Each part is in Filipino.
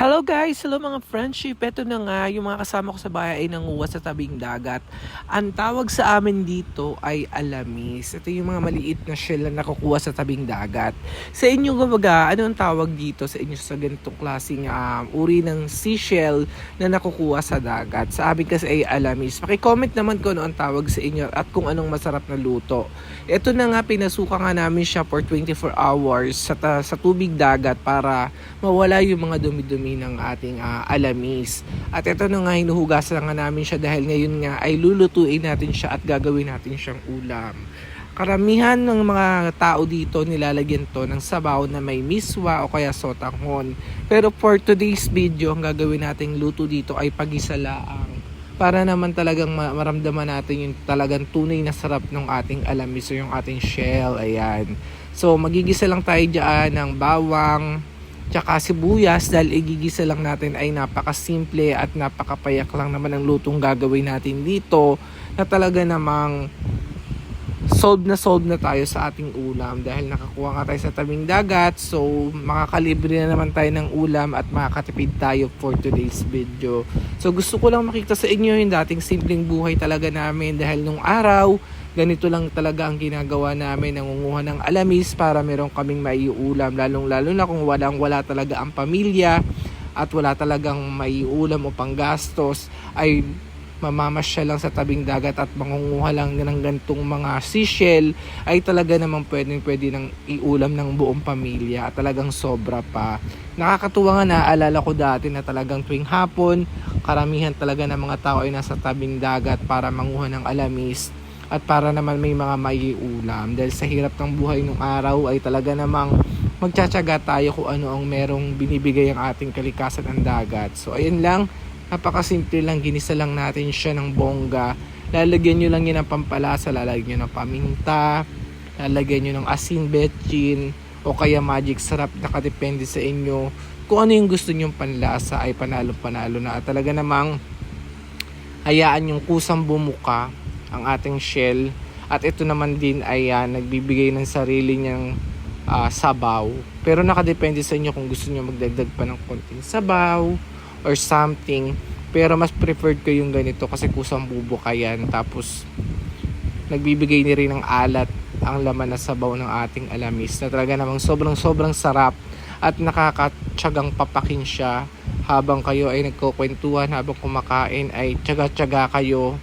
Hello guys! Hello mga friendship! Ito na nga, yung mga kasama ko sa bahay ay nanguha sa tabing dagat. Ang tawag sa amin dito ay alamis. Ito yung mga maliit na shell na nakukuha sa tabing dagat. Sa inyo kumbaga, ano ang tawag dito sa inyo sa ganitong klaseng um, uri ng seashell na nakukuha sa dagat? Sa amin kasi ay alamis. Pakicomment naman kung ano ang tawag sa inyo at kung anong masarap na luto. Ito na nga, pinasuka nga namin siya for 24 hours sa, sa tubig dagat para mawala yung mga dumi-dumi ng ating ah, alamis. At ito na nga, hinuhugasan nga namin siya dahil ngayon nga ay lulutuin natin siya at gagawin natin siyang ulam. Karamihan ng mga tao dito nilalagyan to ng sabaw na may miswa o kaya sotanghon. Pero for today's video, ang gagawin nating luto dito ay pagisalaang para naman talagang ma- maramdaman natin yung talagang tunay na sarap ng ating alamis o yung ating shell. Ayan. So, magigisa lang tayo dyan ng bawang, tsaka sibuyas dahil igigisa lang natin ay napakasimple at napakapayak lang naman ang lutong gagawin natin dito na talaga namang solve na solve na tayo sa ating ulam dahil nakakuha nga tayo sa tabing dagat so makakalibre na naman tayo ng ulam at makakatipid tayo for today's video. So gusto ko lang makita sa inyo yung dating simpleng buhay talaga namin dahil nung araw ganito lang talaga ang ginagawa namin. Nangunguha ng alamis para meron kaming maiulam. Lalong lalo na kung walang wala talaga ang pamilya at wala talagang maiulam o panggastos ay mamamasyal lang sa tabing dagat at mangunguha lang ng gantong mga seashell ay talaga namang pwedeng pwede nang iulam ng buong pamilya. At talagang sobra pa. Nakakatuwa nga naalala ko dati na talagang tuwing hapon karamihan talaga ng mga tao ay nasa tabing dagat para manguha ng alamis at para naman may mga maiulam dahil sa hirap ng buhay nung araw ay talaga namang magtsatsaga tayo kung ano ang merong binibigay ang ating kalikasan ng dagat. So ayun lang, napakasimple lang, ginisa lang natin siya ng bongga. Lalagyan nyo lang yun ng pampalasa, lalagyan nyo ng paminta, lalagyan nyo ng asin, betchin, o kaya magic sarap, nakadepende sa inyo. Kung ano yung gusto nyong panlasa ay panalo-panalo na. At talaga namang hayaan yung kusang bumuka ang ating shell. At ito naman din ay ah, nagbibigay ng sarili niyang ah, sabaw. Pero nakadepende sa inyo kung gusto niyo magdagdag pa ng konting sabaw or something. Pero mas preferred ko yung ganito kasi kusang bubuka yan. Tapos nagbibigay ni rin ng alat ang laman na sabaw ng ating alamis na talaga namang sobrang sobrang sarap at nakakatsagang papakin siya habang kayo ay nagkukwentuhan habang kumakain ay tsaga-tsaga kayo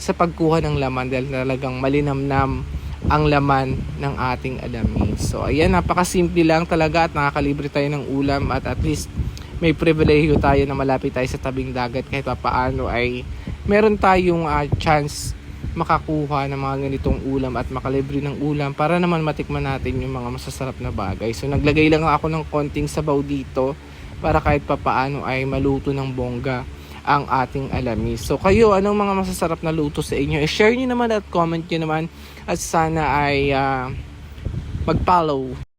sa pagkuha ng laman dahil talagang malinamnam ang laman ng ating alamis. So ayan, napakasimple lang talaga at nakakalibre tayo ng ulam at at least may pribilehyo tayo na malapit tayo sa tabing dagat kahit pa paano ay meron tayong ah, chance makakuha ng mga ganitong ulam at makalibre ng ulam para naman matikman natin yung mga masasarap na bagay. So naglagay lang ako ng konting sabaw dito para kahit papaano ay maluto ng bongga ang ating alamis. So kayo, anong mga masasarap na luto sa inyo? I-share nyo naman at comment nyo naman at sana ay ah, mag-follow